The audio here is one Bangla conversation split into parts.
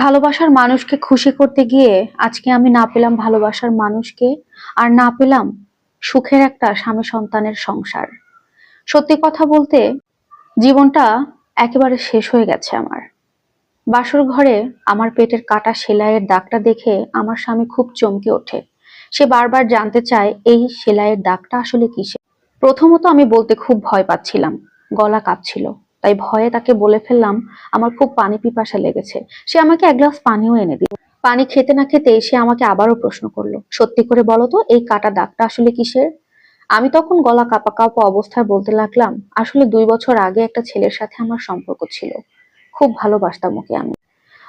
ভালোবাসার মানুষকে খুশি করতে গিয়ে আজকে আমি না পেলাম ভালোবাসার মানুষকে, আর না পেলাম সুখের একটা স্বামী সন্তানের সংসার। সত্যি কথা বলতে, জীবনটা একেবারে শেষ হয়ে গেছে আমার। বাসর ঘরে আমার পেটের কাটা সেলাইয়ের দাগটা দেখে আমার স্বামী খুব চমকে ওঠে। সে বারবার জানতে চায়, এই সেলাইয়ের দাগটা আসলে কিসে প্রথমত আমি বলতে খুব ভয় পাচ্ছিলাম, গলা কাঁপছিল। তাই ভয়ে তাকে বলে ফেললাম, আমার খুব পানি পিপাসা লেগেছে। সে আমাকে এক গ্লাস পানিও এনে দিল। পানি খেতে না খেতে সে আমাকে আবারও প্রশ্ন করল, সত্যি করে বলো তো, এই কাটা দাগটা আসলে কিসের? আমি তখন গলা কাপা কাপা অবস্থায় বলতে লাগলাম, আসলে দুই বছর আগে একটা ছেলের সাথে আমার সম্পর্ক ছিল। খুব ভালোবাসতাম ওকে আমি।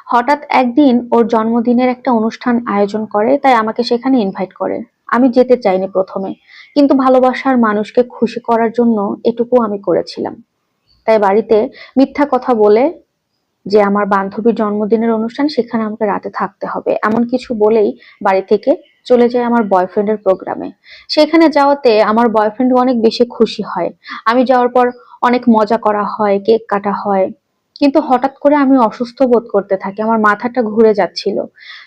হঠাৎ একদিন ওর জন্মদিনের একটা অনুষ্ঠান আয়োজন করে, তাই আমাকে সেখানে ইনভাইট করে। আমি যেতে চাইনি প্রথমে, কিন্তু ভালোবাসার মানুষকে খুশি করার জন্য এটুকু আমি করেছিলাম। তাই বাড়িতে মিথ্যা কথা বলে যে আমার বান্ধবীর জন্মদিনের অনুষ্ঠান সেখানে আমাকে রাতে থাকতে হবে। এমন কিছু বলেই বাড়ি থেকে চলে যায় আমার বয়ফ্রেন্ডের প্রোগ্রামে। সেখানে যাওয়াতে আমার বয়ফ্রেন্ড অনেক বেশি খুশি হয়। আমি যাওয়ার পর অনেক মজা করা হয়, কেক কাটা হয়। কিন্তু হঠাৎ করে আমি অসুস্থ বোধ করতে থাকি, আমার মাথাটা ঘুরে যাচ্ছিল।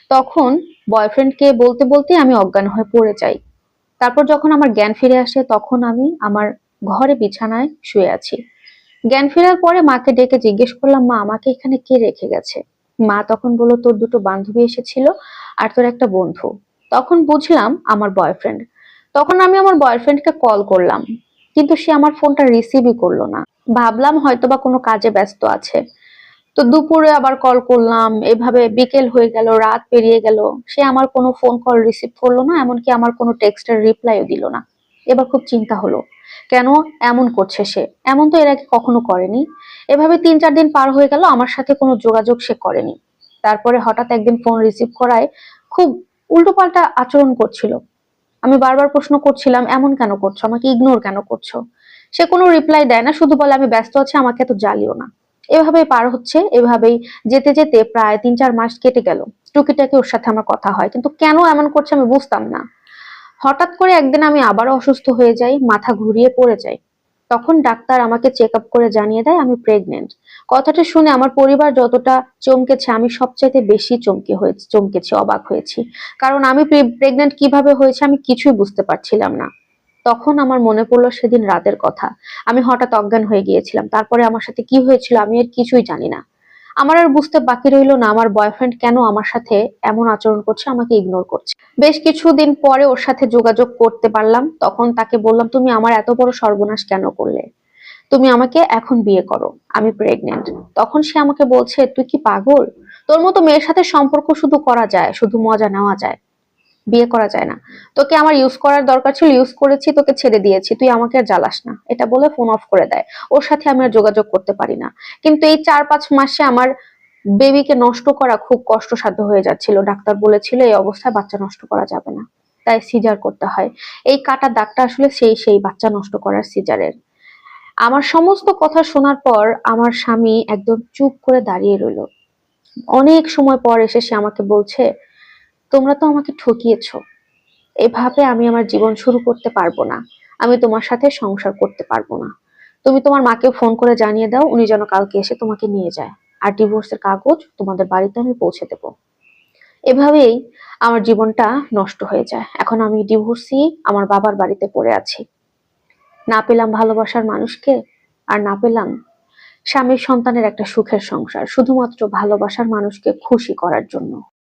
তখন বয়ফ্রেন্ডকে বলতে বলতে আমি অজ্ঞান হয়ে পড়ে যাই। তারপর যখন আমার জ্ঞান ফিরে আসে, তখন আমি আমার ঘরে বিছানায় শুয়ে আছি। জ্ঞান ফেরার পরে মাকে ডেকে জিজ্ঞেস করলাম, মা, আমাকে এখানে কে রেখে গেছে? মা তখন বলল, তোর দুটো বান্ধবী এসেছিল আর তোর একটা বন্ধু। তখন বুঝলাম আমার বয়ফ্রেন্ড তখন আমি আমার বয়ফ্রেন্ডকে কল করলাম, কিন্তু সে আমার ফোনটা রিসিভই করল না। ভাবলাম হয়তোবা কোনো কাজে ব্যস্ত আছে। তো দুপুরে আবার কল করলাম, এভাবে বিকেল হয়ে গেল, রাত পেরিয়ে গেল। সে আমার কোনো ফোন কল রিসিভ করল না, এমনকি আমার কোনো টেক্সটের রিপ্লাইও দিল না। এবার খুব চিন্তা হলো। কেন এমন করছে সে? এমন তো এর আগে কখনো করেনি। এভাবে তিন চার দিন পার হয়ে গেল, আমার সাথে কোনো যোগাযোগ সে করেনি। তারপরে হঠাৎ একদিন ফোন রিসিভ করায় খুব উল্টোপাল্টা আচরণ করছিল। আমি বারবার প্রশ্ন করছিলাম, এমন কেন করছ? আমাকে ইগনোর কেন করছ? সে কোনো রিপ্লাই দেয় না, শুধু বলে, আমি ব্যস্ত আছি, আমাকে এত জ্বালিও না। এভাবেই পার হচ্ছে, এভাবেই যেতে যেতে প্রায় তিন চার মাস কেটে গেল। টুকিটাকি ওর সাথে আমার কথা হয়, কিন্তু কেন এমন করছে আমি বুঝতাম না। হঠাৎ করে একদিন আমি আবারও অসুস্থ হয়ে যাই, মাথা ঘুরিয়ে পড়ে যাই। তখন ডাক্তার আমাকে চেক আপ করে জানিয়ে দেয় আমি প্রেগনেন্ট কথাটা শুনে আমার পরিবার যতটা চমকেছে, আমি সবচাইতে বেশি চমকে হয়েছে, চমকেছি, অবাক হয়েছি। কারণ আমি প্রেগনেন্ট কীভাবে হয়েছে আমি কিছুই বুঝতে পারছিলাম না। তখন আমার মনে পড়ল সেদিন রাতের কথা। আমি হঠাৎ অজ্ঞান হয়ে গিয়েছিলাম। তারপরে আমার সাথে কি হয়েছিল আমি এর কিছুই জানি না। আমার আর বুঝতে বাকি রইল না, আমার বয়ফ্রেন্ড কেন আমার সাথে এমন আচরণ করছে, আমাকে ইগনোর করছে। বেশ কিছুদিন পরে ওর সাথে যোগাযোগ করতে পারলাম, তখন তাকে বললাম, তুমি আমার এত বড় সর্বনাশ কেন করলে? তুমি আমাকে এখন বিয়ে করো, আমি প্রেগনেন্ট তখন সে আমাকে বলছে, তুই কি পাগল? তোর মতো মেয়ের সাথে সম্পর্ক শুধু করা যায়, শুধু মজা নেওয়া যায়। বিয়ে করা যায় না। তোকে আমার ইউজ করার দরকার ছিল ইউজ করেছি, তোকে ছেড়ে দিয়েছি, তুই আমাকে আর জ্বালাস না। এটা বলে ফোন অফ করে দেয়। ওর সাথে আমি আর যোগাযোগ করতে পারি না। কিন্তু এই চার পাঁচ মাসে আমার বেবিকে নষ্ট করা খুব কষ্টসাধ্য হয়ে যাচ্ছিল। ডাক্তার বলেছিল, এই অবস্থায় বাচ্চা নষ্ট করা যাবে না। তাই সিজার করতে হয়। এই কাটা দাগটা আসলে সেই সেই বাচ্চা নষ্ট করার সিজারের আমার সমস্ত কথা শোনার পর আমার স্বামী একদম চুপ করে দাঁড়িয়ে রইল। অনেক সময় পর এসে সে আমাকে বলছে তোমরা তো আমাকে ঠকিয়েছ। এভাবে আমি আমার জীবন শুরু করতে পারব না। আমি তোমার সাথে সংসার করতে পারব না। তুমি তোমার মাকে ফোন করে জানিয়ে দাও, উনি যেন কালকে এসে তোমাকে নিয়ে যায়। আর ডিভোর্সের কাগজ তোমাদের বাড়িতে আমি পৌঁছে দেব। এভাবেই আমার জীবনটা নষ্ট হয়ে যায়। এখন আমি ডিভোর্সই আমার বাবার বাড়িতে পড়ে আছি। না পেলাম ভালোবাসার মানুষকে, আর না পেলাম স্বামীর সন্তানের একটা সুখের সংসার, শুধুমাত্র ভালোবাসার মানুষকে খুশি করার জন্য।